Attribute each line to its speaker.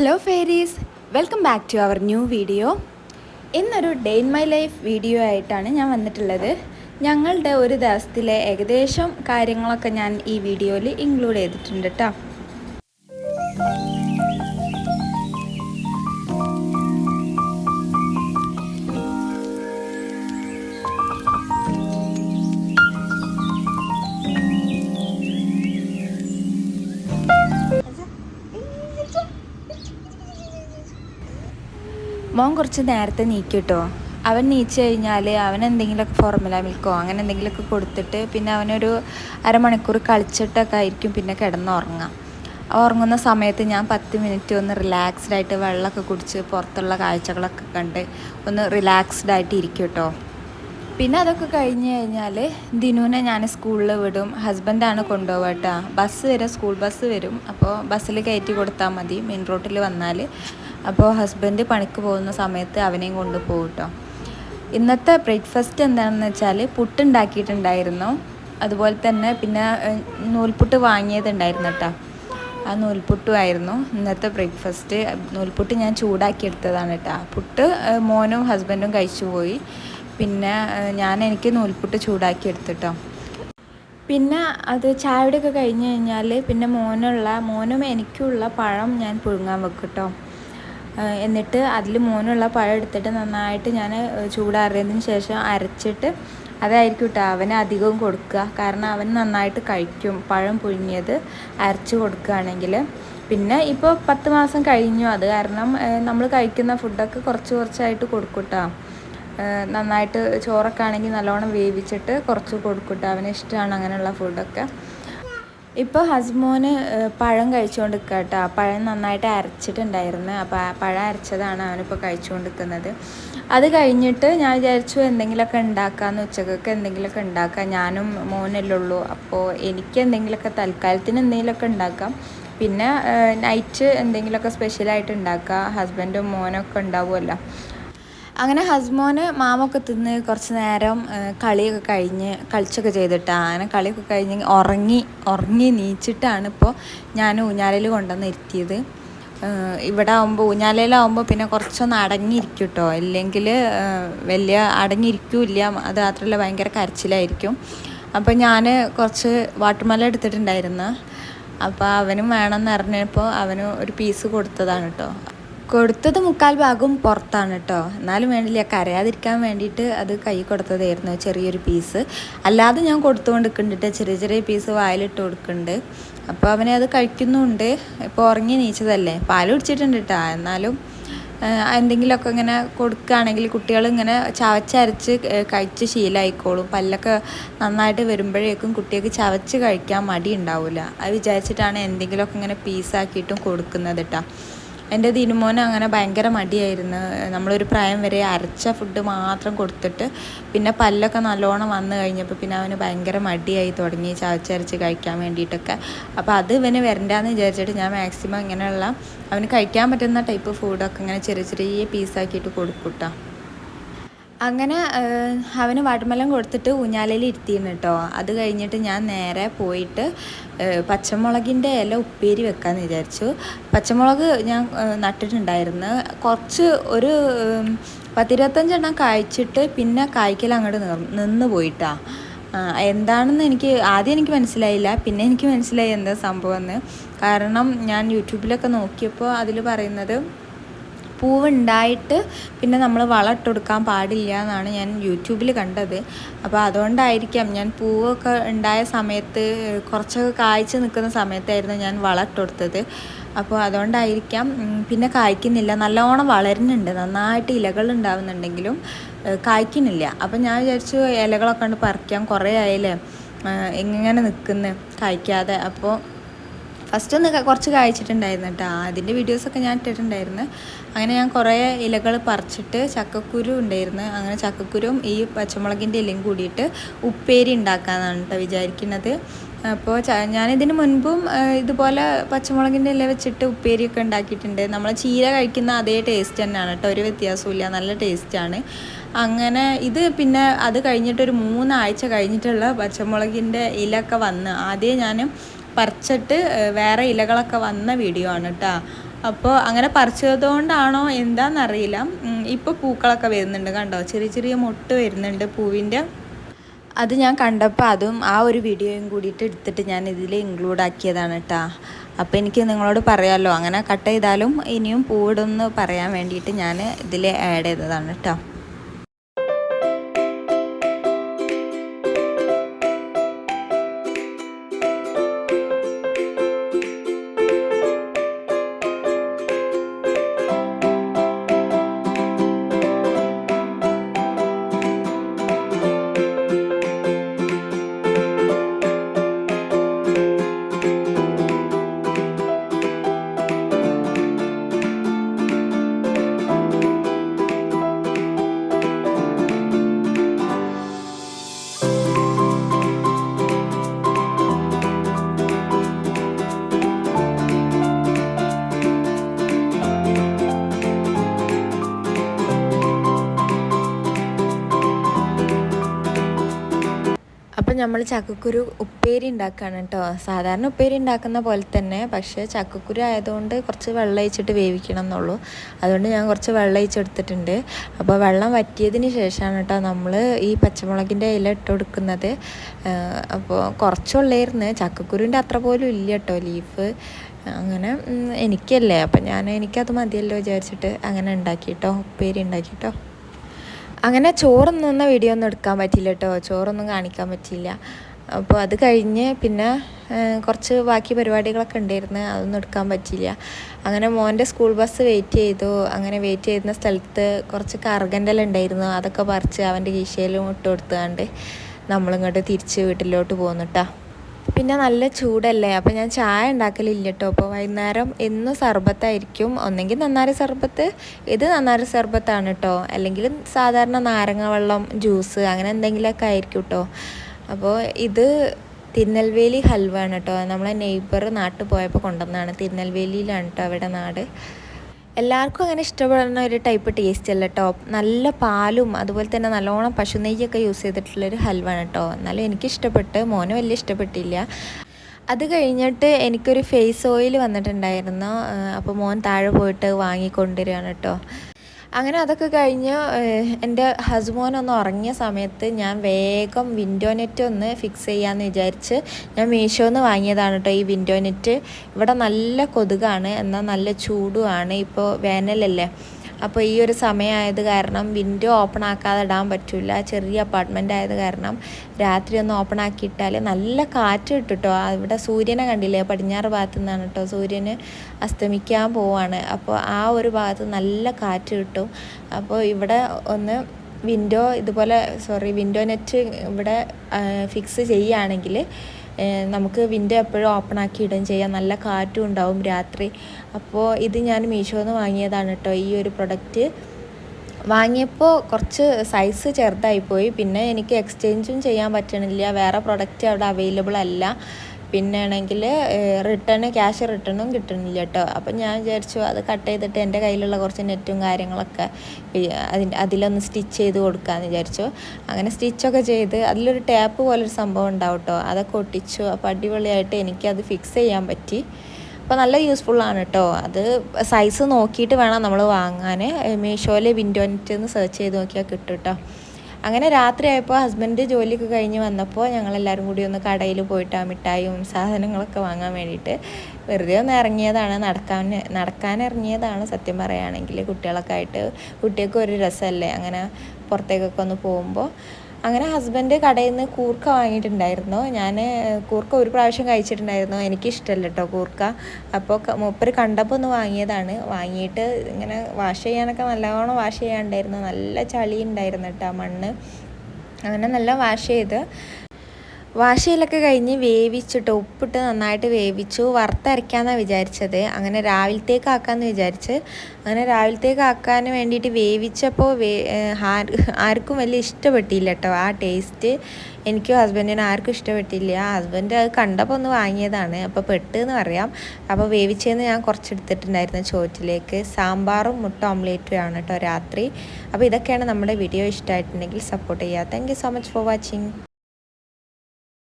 Speaker 1: Hello fairies welcome back to our new video ഇന്നൊരു day in my life video ആയിട്ടാണ് ഞാൻ വന്നിട്ടുള്ളത്. ഞങ്ങളുടെ ഒരു ദിവസത്തിലെ ഏകദേശം കാര്യങ്ങളൊക്കെ ഞാൻ ഈ വീഡിയോയിൽ ഇൻക്ലൂഡ് ചെയ്തിട്ടുണ്ട് കേട്ടോ കുറച്ച് നേരത്തെ നീക്കിട്ടോ അവൻ നീച്ച് കഴിഞ്ഞാൽ അവൻ എന്തെങ്കിലുമൊക്കെ ഫോർമുല മിൽക്കോ അങ്ങനെ എന്തെങ്കിലുമൊക്കെ കൊടുത്തിട്ട് പിന്നെ അവനൊരു അരമണിക്കൂർ കളിച്ചിട്ടൊക്കെ ആയിരിക്കും പിന്നെ കിടന്നുറങ്ങാം. ഉറങ്ങുന്ന സമയത്ത് ഞാൻ പത്ത് മിനിറ്റ് ഒന്ന് റിലാക്സ്ഡ് ആയിട്ട് വെള്ളമൊക്കെ കുടിച്ച് പുറത്തുള്ള കാഴ്ചകളൊക്കെ കണ്ട് ഒന്ന് റിലാക്സ്ഡ് ആയിട്ട് ഇരിക്കും കേട്ടോ പിന്നെ അതൊക്കെ കഴിഞ്ഞ് കഴിഞ്ഞാൽ ദിനുവിനെ ഞാൻ സ്കൂളിൽ വിടും. ഹസ്ബൻഡാണ് കൊണ്ടുപോവുക ബസ് വരും സ്കൂൾ ബസ് വരും. അപ്പോൾ ബസ്സിൽ കയറ്റി കൊടുത്താൽ മതി മെയിൻ റോട്ടിൽ വന്നാൽ അപ്പോൾ ഹസ്ബൻഡ് പണിക്ക് പോകുന്ന സമയത്ത് അവനെയും കൊണ്ടുപോകും കേട്ടോ ഇന്നത്തെ ബ്രേക്ക്ഫാസ്റ്റ് എന്താണെന്ന് വെച്ചാൽ പുട്ടുണ്ടാക്കിയിട്ടുണ്ടായിരുന്നു. അതുപോലെ തന്നെ പിന്നെ നൂൽപുട്ട് വാങ്ങിയതുണ്ടായിരുന്നു കേട്ടോ ആ നൂൽപുട്ടുമായിരുന്നു ഇന്നത്തെ ബ്രേക്ക്ഫാസ്റ്റ്. നൂൽപുട്ട് ഞാൻ ചൂടാക്കി എടുത്തതാണ് കേട്ടോ പുട്ട് മോനും ഹസ്ബൻഡും കഴിച്ചു പോയി പിന്നെ ഞാൻ എനിക്ക് നൂൽപുട്ട് ചൂടാക്കി എടുത്തിട്ടോ പിന്നെ അത് ചായയുടെയൊക്കെ കഴിഞ്ഞ് കഴിഞ്ഞാൽ പിന്നെ മോനുള്ള മോനും എനിക്കുള്ള പഴം ഞാൻ പുഴുങ്ങാൻ വെക്കട്ടോ. എന്നിട്ട് അതിൽ മോനുള്ള പഴം എടുത്തിട്ട് നന്നായിട്ട് ഞാൻ ചൂടാറിയതിന് ശേഷം അരച്ചിട്ട് അതായിരിക്കും കേട്ടോ അവന് അധികവും കൊടുക്കുക. കാരണം അവൻ നന്നായിട്ട് കഴിക്കും പഴം പുഴുങ്ങിയത് അരച്ച് കൊടുക്കുകയാണെങ്കിൽ പിന്നെ ഇപ്പോൾ പത്ത് മാസം കഴിഞ്ഞു. അത് കാരണം നമ്മൾ കഴിക്കുന്ന ഫുഡൊക്കെ കുറച്ച് കുറച്ചായിട്ട് കൊടുക്കും കേട്ടോ നന്നായിട്ട് ചോറൊക്കെ ആണെങ്കിൽ നല്ലോണം വേവിച്ചിട്ട് കുറച്ച് കൊടുക്കട്ടെ. അവന് ഇഷ്ടമാണ് അങ്ങനെയുള്ള ഫുഡൊക്കെ ഇപ്പോൾ ഹസ്മോന് പഴം കഴിച്ചുകൊണ്ട് നിൽക്കുക കേട്ടോ പഴം നന്നായിട്ട് അരച്ചിട്ടുണ്ടായിരുന്നു. അപ്പോൾ ആ പഴം അരച്ചതാണ് അവനിപ്പോൾ കഴിച്ചുകൊണ്ടിരിക്കുന്നത്. അത് കഴിഞ്ഞിട്ട് ഞാൻ വിചാരിച്ചു എന്തെങ്കിലുമൊക്കെ ഉണ്ടാക്കാമെന്ന് ഉച്ചക്കൊക്കെ എന്തെങ്കിലുമൊക്കെ ഉണ്ടാക്കാം. ഞാനും മോനല്ലേ ഉള്ളൂ. അപ്പോൾ എനിക്ക് എന്തെങ്കിലുമൊക്കെ തൽക്കാലത്തിന് എന്തെങ്കിലുമൊക്കെ ഉണ്ടാക്കാം. പിന്നെ നൈറ്റ് എന്തെങ്കിലുമൊക്കെ സ്പെഷ്യലായിട്ട് ഉണ്ടാക്കുക ഹസ്ബൻഡും മോനൊക്കെ ഉണ്ടാവുമല്ലോ. അങ്ങനെ ഹസ്മോന് മാമൊക്കെ തിന്ന് കുറച്ച് നേരം കളിയൊക്കെ കഴിഞ്ഞ് കളിച്ചൊക്കെ ചെയ്തിട്ടാണ് അങ്ങനെ കളിയൊക്കെ കഴിഞ്ഞ് ഉറങ്ങി ഉറങ്ങി നീച്ചിട്ടാണ് ഇപ്പോൾ ഞാൻ ഊഞ്ഞാലയിൽ കൊണ്ടുവന്ന് ഇരുത്തിയത്. ഇവിടെ ആകുമ്പോൾ ഊഞ്ഞാലയിലാവുമ്പോൾ പിന്നെ കുറച്ചൊന്ന് അടങ്ങിയിരിക്കും കേട്ടോ ഇല്ലെങ്കിൽ വലിയ അടങ്ങിയിരിക്കില്ല. അത് മാത്രമല്ല ഭയങ്കര കരച്ചിലായിരിക്കും. അപ്പോൾ ഞാൻ കുറച്ച് വാട്ടർമല എടുത്തിട്ടുണ്ടായിരുന്നു. അപ്പോൾ അവനും വേണമെന്ന് അറിഞ്ഞപ്പോൾ അവന് ഒരു പീസ് കൊടുത്തതാണ് കേട്ടോ. കൊടുത്തത് മുക്കാൽ ഭാഗവും പുറത്താണ് കേട്ടോ എന്നാലും വേണ്ടില്ല കരയാതിരിക്കാൻ വേണ്ടിയിട്ട് അത് കൈ കൊടുത്തതായിരുന്നു ചെറിയൊരു പീസ് അല്ലാതെ ഞാൻ കൊടുത്തുകൊണ്ടിരിക്കുന്നുണ്ട് ചെറിയ ചെറിയ പീസ് വായിലിട്ട് കൊടുക്കുന്നുണ്ട്. അപ്പോൾ അവനെ അത് കഴിക്കുന്നുണ്ട്. ഇപ്പോൾ ഉറങ്ങി നീച്ചതല്ലേ. പാൽ കുടിച്ചിട്ടുണ്ട് കേട്ടോ എന്നാലും എന്തെങ്കിലുമൊക്കെ ഇങ്ങനെ കൊടുക്കുകയാണെങ്കിൽ കുട്ടികൾ ഇങ്ങനെ ചവച്ചരച്ച് കഴിച്ച് ശീലമായിക്കോളും. പല്ലൊക്കെ നന്നായിട്ട് വരുമ്പോഴേക്കും കുട്ടികൾക്ക് ചവച്ച് കഴിക്കാൻ മടി ഉണ്ടാവില്ല അത് വിചാരിച്ചിട്ടാണ് എന്തെങ്കിലുമൊക്കെ ഇങ്ങനെ പീസാക്കിയിട്ടും കൊടുക്കുന്നത് കേട്ടോ എന്റെ ദിനുമോന് അങ്ങനെ ഭയങ്കര മടിയായിരുന്നു. നമ്മളൊരു പ്രായം വരെ അരച്ച ഫുഡ് മാത്രം കൊടുത്തിട്ട് പിന്നെ പല്ലൊക്കെ നല്ലോണം വന്നു കഴിഞ്ഞപ്പോൾ പിന്നെ അവന് ഭയങ്കര മടിയായി തുടങ്ങി ചവച്ചരച്ച് കഴിക്കാൻ വേണ്ടിയിട്ടൊക്കെ. അപ്പോൾ അത് ഇവന് വരണ്ടാന്ന് വിചാരിച്ചിട്ട് ഞാൻ മാക്സിമം ഇങ്ങനെയുള്ള അവന് കഴിക്കാൻ പറ്റുന്ന ടൈപ്പ് ഫുഡൊക്കെ ഇങ്ങനെ ചെറിയ ചെറിയ പീസാക്കിയിട്ട് കൊടുക്കൂട്ടോ അങ്ങനെ അവന് വാട്ടർമെലൻ കൊടുത്തിട്ട് ഊഞ്ഞാലയിൽ ഇരുത്തിയിരുന്നു കേട്ടോ. അത് കഴിഞ്ഞിട്ട് ഞാൻ നേരെ പോയിട്ട് പച്ചമുളകിന്റെ ഇല ഉപ്പേരി വെക്കാമെന്ന് വിചാരിച്ചു. പച്ചമുളക് ഞാൻ നട്ടിട്ടുണ്ടായിരുന്നു. കുറച്ച് ഒരു പത്തിരുപത്തഞ്ചെണ്ണം കായ്ച്ചിട്ട് പിന്നെ കായ്ക്കൽ അങ്ങോട്ട് നിന്ന് പോയിട്ടാ. എന്താണെന്ന് എനിക്ക് ആദ്യം എനിക്ക് മനസ്സിലായില്ല. പിന്നെ എനിക്ക് മനസ്സിലായി എന്താ സംഭവം എന്ന്. കാരണം ഞാൻ യൂട്യൂബിലൊക്കെ നോക്കിയപ്പോൾ അതിൽ പറയുന്നത് പൂവ് ഉണ്ടായിട്ട് പിന്നെ നമ്മൾ വളം ഇട്ടുകൊടുക്കാൻ പാടില്ല എന്നാണ് ഞാൻ യൂട്യൂബിൽ കണ്ടത്. അപ്പോൾ അതുകൊണ്ടായിരിക്കാം ഞാൻ പൂവൊക്കെ ഉണ്ടായ സമയത്ത് കുറച്ചൊക്കെ കായ്ച്ച് നിൽക്കുന്ന സമയത്തായിരുന്നു ഞാൻ വളം അപ്പോൾ അതുകൊണ്ടായിരിക്കാം പിന്നെ കായ്ക്കുന്നില്ല. നല്ലോണം വളരുന്നുണ്ട്. നന്നായിട്ട് ഇലകൾ ഉണ്ടാവുന്നുണ്ടെങ്കിലും കായ്ക്കുന്നില്ല. അപ്പോൾ ഞാൻ വിചാരിച്ചു ഇലകളൊക്കെ കണ്ട് പറിക്കാൻ കുറേ ആയില്ലേ? എങ്ങനെ നിൽക്കുന്നു കായ്ക്കാതെ. അപ്പോൾ ഫസ്റ്റ് ഒന്ന് കുറച്ച് കായ്ച്ചിട്ടുണ്ടായിരുന്നു കേട്ടോ. അതിന്റെ വീഡിയോസൊക്കെ ഞാൻ ഇട്ടിട്ടുണ്ടായിരുന്നു. അങ്ങനെ ഞാൻ കുറേ ഇലകൾ പറിച്ചിട്ട് ചക്കക്കുരു ഉണ്ടായിരുന്നു. അങ്ങനെ ചക്കക്കുരും ഈ പച്ചമുളകിന്റെ ഇലയും കൂടിയിട്ട് ഉപ്പേരി ഉണ്ടാക്കാമെന്നാണ് കേട്ടോ വിചാരിക്കുന്നത്. അപ്പോൾ ഞാനിതിന് മുൻപും ഇതുപോലെ പച്ചമുളകിന്റെ ഇല വെച്ചിട്ട് ഉപ്പേരിയൊക്കെ ഉണ്ടാക്കിയിട്ടുണ്ട്. നമ്മൾ ചീര കഴിക്കുന്ന അതേ ടേസ്റ്റ് തന്നെയാണ് കേട്ടോ. ഒരു വ്യത്യാസമില്ല നല്ല ടേസ്റ്റാണ് അങ്ങനെ ഇത് പിന്നെ അത് കഴിഞ്ഞിട്ടൊരു മൂന്നാഴ്ച കഴിഞ്ഞിട്ടുള്ള പച്ചമുളകിന്റെ ഇലയൊക്കെ വന്ന് ആദ്യം ഞാൻ പറിച്ചിട്ട് വേറെ ഇലകളൊക്കെ വന്ന വീഡിയോ ആണ് കേട്ടോ അപ്പോൾ അങ്ങനെ പറിച്ചതുകൊണ്ടാണോ എന്താണെന്നറിയില്ല ഇപ്പോൾ പൂക്കളൊക്കെ വരുന്നുണ്ട് കണ്ടോ? ചെറിയ ചെറിയ മുട്ട് വരുന്നുണ്ട് പൂവിന്റെ അത് ഞാൻ കണ്ടപ്പോൾ അതും ആ ഒരു വീഡിയോയും കൂടിയിട്ട് എടുത്തിട്ട് ഞാൻ ഇതിൽ ഇൻക്ലൂഡ് ആക്കിയതാണ് കേട്ടോ അപ്പോൾ എനിക്ക് നിങ്ങളോട് പറയാമല്ലോ അങ്ങനെ കട്ട് ചെയ്താലും ഇനിയും പൂവിടുമെന്ന് പറയാൻ വേണ്ടിയിട്ട് ഞാൻ ഇതിൽ ആഡ് ചെയ്തതാണ് കേട്ടോ നമ്മൾ ചക്കക്കുരു ഉപ്പേരി ഉണ്ടാക്കുകയാണ് കേട്ടോ. സാധാരണ ഉപ്പേരി ഉണ്ടാക്കുന്ന പോലെ തന്നെ പക്ഷേ ചക്കക്കുരു ആയതുകൊണ്ട് കുറച്ച് വെള്ളം ഒഴിച്ചിട്ട് വേവിക്കണം എന്നുള്ളൂ. അതുകൊണ്ട് ഞാൻ കുറച്ച് വെള്ളം ഒഴിച്ചെടുത്തിട്ടുണ്ട്. അപ്പോൾ വെള്ളം വറ്റിയതിന് ശേഷമാണ് കേട്ടോ നമ്മൾ ഈ പച്ചമുളകിന്റെ ഇല ഇട്ട് കൊടുക്കുന്നത്. അപ്പോൾ കുറച്ചുള്ളായിരുന്നു. ചക്കക്കുരുവിന്റെ അത്ര പോലും ഇല്ല കേട്ടോ ലീഫ്. അങ്ങനെ എനിക്കല്ലേ. അപ്പം ഞാൻ എനിക്കത് മതിയല്ലോ വിചാരിച്ചിട്ട് അങ്ങനെ ഉണ്ടാക്കിയിട്ടോ ഉപ്പേരി ഉണ്ടാക്കിയിട്ടോ അങ്ങനെ ചോറൊന്നും നിന്ന വീഡിയോ ഒന്നും എടുക്കാൻ പറ്റിയില്ല കേട്ടോ ചോറൊന്നും കാണിക്കാൻ പറ്റിയില്ല. അപ്പോൾ അത് കഴിഞ്ഞ് പിന്നെ കുറച്ച് ബാക്കി പരിപാടികളൊക്കെ ഉണ്ടായിരുന്നു. അതൊന്നും എടുക്കാൻ പറ്റിയില്ല. അങ്ങനെ മോന്റെ സ്കൂൾ ബസ് വെയിറ്റ് ചെയ്തു. അങ്ങനെ വെയിറ്റ് ചെയ്യുന്ന സ്ഥലത്ത് കുറച്ച് കറുകന്റെ ഉണ്ടായിരുന്നു. അതൊക്കെ പറിച്ച് അവന്റെ കീശയിലും ഇട്ട് കൊടുത്തുകൊണ്ട് നമ്മളിങ്ങോട്ട് തിരിച്ച് വീട്ടിലോട്ട് പോന്നിട്ടാ പിന്നെ നല്ല ചൂടല്ലേ? അപ്പോൾ ഞാൻ ചായ ഉണ്ടാക്കലില്ല കേട്ടോ അപ്പോൾ വൈകുന്നേരം എന്നും സർബത്തായിരിക്കും. ഒന്നെങ്കിൽ നന്നാരി സർബത്ത്. ഇത് നന്നാരി സർബത്താണ് കേട്ടോ അല്ലെങ്കിൽ സാധാരണ നാരങ്ങ വെള്ളം ജ്യൂസ് അങ്ങനെ എന്തെങ്കിലുമൊക്കെ ആയിരിക്കും കേട്ടോ അപ്പോൾ ഇത് തിരുനെൽവേലി ഹൽവാണ് കേട്ടോ നമ്മളെ നെയ്ബർ നാട്ടിൽ പോയപ്പോൾ കൊണ്ടുവന്നതാണ്. തിരുനെൽവേലിയിലാണ് കേട്ടോ അവിടെ നാട്. എല്ലാവർക്കും അങ്ങനെ ഇഷ്ടപ്പെടുന്ന ഒരു ടൈപ്പ് ടേസ്റ്റ് അല്ല കേട്ടോ നല്ല പാലും അതുപോലെ തന്നെ നല്ലോണം പശു നെയ്യൊക്കെ യൂസ് ചെയ്തിട്ടുള്ളൊരു ഹൽവാണ് കേട്ടോ എന്നാലും എനിക്കിഷ്ടപ്പെട്ട് മോന് വലിയ ഇഷ്ടപ്പെട്ടില്ല. അത് കഴിഞ്ഞിട്ട് എനിക്കൊരു ഫേസ് ഓയിൽ വന്നിട്ടുണ്ടായിരുന്നു. അപ്പോൾ മോൻ താഴെ പോയിട്ട് വാങ്ങിക്കൊണ്ടുവരികയാണ് കേട്ടോ അങ്ങനെ അതൊക്കെ കഴിഞ്ഞ് എന്റെ ഹസ്ബോൻ ഒന്ന് ഉറങ്ങിയ സമയത്ത് ഞാൻ വേഗം വിൻഡോ നെറ്റ് ഒന്ന് ഫിക്സ് ചെയ്യാമെന്ന് വിചാരിച്ച് ഞാൻ മീഷോന്ന് വാങ്ങിയതാണ് കേട്ടോ ഈ വിൻഡോ നെറ്റ് ഇവിടെ നല്ല കൊതുകാണ് എന്നാൽ നല്ല ചൂടുമാണ് ഇപ്പോൾ വേനലല്ലേ. അപ്പോൾ ഈ ഒരു സമയമായത് കാരണം വിൻഡോ ഓപ്പൺ ആക്കാതെ ഇടാൻ പറ്റില്ല. ചെറിയ അപ്പാർട്ട്മെന്റ് ആയത് കാരണം രാത്രി ഒന്ന് ഓപ്പൺ ആക്കിയിട്ടാൽ നല്ല കാറ്റ് കിട്ടുട്ടോ. അവിടെ സൂര്യനെ കണ്ടില്ലേ? പടിഞ്ഞാറ് ഭാഗത്തു നിന്നാണ് കേട്ടോ സൂര്യന് അസ്തമിക്കാൻ പോവാണ്. അപ്പോൾ ആ ഒരു ഭാഗത്ത് നല്ല കാറ്റ് കിട്ടും. അപ്പോൾ ഇവിടെ ഒന്ന് വിൻഡോ ഇതുപോലെ സോറി വിൻഡോ നെറ്റ് ഇവിടെ ഫിക്സ് ചെയ്യുകയാണെങ്കിൽ നമുക്ക് വിൻഡോ എപ്പോഴും ഓപ്പൺ ആക്കി ഇടുകയും ചെയ്യാം. നല്ല കാറ്റും ഉണ്ടാവും രാത്രി. അപ്പോൾ ഇത് ഞാൻ മീഷോന്ന് വാങ്ങിയതാണ് കേട്ടോ ഈ ഒരു പ്രൊഡക്റ്റ് വാങ്ങിയപ്പോൾ കുറച്ച് സൈസ് ചെറുതായിപ്പോയി. പിന്നെ എനിക്ക് എക്സ്ചേഞ്ചും ചെയ്യാൻ പറ്റണില്ല. വേറെ പ്രൊഡക്റ്റ് അവിടെ അവൈലബിൾ അല്ല. പിന്നെ ആണെങ്കിൽ റിട്ടേൺ ക്യാഷ് റിട്ടേണും കിട്ടുന്നില്ല കേട്ടോ അപ്പം ഞാൻ വിചാരിച്ചു അത് കട്ട് ചെയ്തിട്ട് എന്റെ കയ്യിലുള്ള കുറച്ച് നെറ്റും കാര്യങ്ങളൊക്കെ അതിന്റെ അതിലൊന്ന് സ്റ്റിച്ച് ചെയ്ത് കൊടുക്കാമെന്ന് വിചാരിച്ചു. അങ്ങനെ സ്റ്റിച്ചൊക്കെ ചെയ്ത് അതിലൊരു ടാപ്പ് പോലൊരു സംഭവം ഉണ്ടാവും കേട്ടോ അതൊക്കെ ഒട്ടിച്ചു. അപ്പോൾ അടിപൊളിയായിട്ട് എനിക്കത് ഫിക്സ് ചെയ്യാൻ പറ്റി. അപ്പോൾ നല്ല യൂസ്ഫുള്ളാണ് കേട്ടോ അത് സൈസ് നോക്കിയിട്ട് വേണം നമ്മൾ വാങ്ങാൻ മീഷോയിൽ വിൻഡോ നെറ്റ് എന്ന് സെർച്ച് ചെയ്ത് നോക്കിയാൽ കിട്ടും കേട്ടോ അങ്ങനെ രാത്രിയായപ്പോൾ ഹസ്ബൻഡ് ജോലിയൊക്കെ കഴിഞ്ഞ് വന്നപ്പോൾ ഞങ്ങളെല്ലാവരും കൂടി ഒന്ന് കടയിൽ പോയിട്ട് ആ മിഠായും സാധനങ്ങളൊക്കെ വാങ്ങാൻ വേണ്ടിയിട്ട് വെറുതെ ഒന്ന് ഇറങ്ങിയതാണ്. നടക്കാൻ നടക്കാൻ ഇറങ്ങിയതാണ് സത്യം പറയുകയാണെങ്കിൽ കുട്ടികളൊക്കെ ആയിട്ട് കുട്ടികൾക്ക് ഒരു രസമല്ലേ? അങ്ങനെ പുറത്തേക്കൊക്കെ ഒന്ന് പോകുമ്പോൾ അങ്ങനെ ഹസ്ബൻഡ് കടയിൽ നിന്ന് കൂർക്ക വാങ്ങിയിട്ടുണ്ടായിരുന്നു. ഞാൻ കൂർക്ക ഒരു പ്രാവശ്യം കഴിച്ചിട്ടുണ്ടായിരുന്നു. എനിക്കിഷ്ടമല്ല കേട്ടോ കൂർക്ക. അപ്പോൾ മൂപ്പര് കണ്ടപ്പോൾ ഒന്ന് വാങ്ങിയതാണ്. വാങ്ങിയിട്ട് ഇങ്ങനെ വാഷ് ചെയ്യാനൊക്കെ നല്ലവണ്ണം വാഷ് ചെയ്യാണ്ടായിരുന്നു. നല്ല ചളി ഉണ്ടായിരുന്നു കേട്ടോ മണ്ണ്. അങ്ങനെ നല്ല വാഷ് ചെയ്ത് വാശയിലൊക്കെ കഴിഞ്ഞ് വേവിച്ചിട്ട് ഉപ്പിട്ട് നന്നായിട്ട് വേവിച്ചു. വറുത്തരയ്ക്കാമെന്നാണ് വിചാരിച്ചത്. അങ്ങനെ രാവിലത്തേക്ക് ആക്കാമെന്ന് വിചാരിച്ച്. അങ്ങനെ രാവിലത്തേക്ക് ആക്കാൻ വേണ്ടിയിട്ട് വേവിച്ചപ്പോൾ വേ ആർക്കും വലിയ ഇഷ്ടപ്പെട്ടില്ല കേട്ടോ ആ ടേസ്റ്റ് എനിക്കും ഹസ്ബൻഡിനും ആർക്കും ഇഷ്ടപ്പെട്ടില്ല. ഹസ്ബൻഡ് അത് കണ്ടപ്പോൾ ഒന്ന് വാങ്ങിയതാണ്. അപ്പോൾ പെട്ടെന്ന് പറയാം. അപ്പോൾ വേവിച്ചതെന്ന് ഞാൻ കുറച്ച് കുറച്ചെടുത്തിട്ടുണ്ടായിരുന്നു ചോറ്റിലേക്ക്. സാമ്പാറും മുട്ട ഓംലേറ്റും ആണ് കേട്ടോ രാത്രി. അപ്പോൾ ഇതൊക്കെയാണ് നമ്മുടെ വീഡിയോ ഇഷ്ടമായിട്ടുണ്ടെങ്കിൽ സപ്പോർട്ട് ചെയ്യുക. Thank so much for watching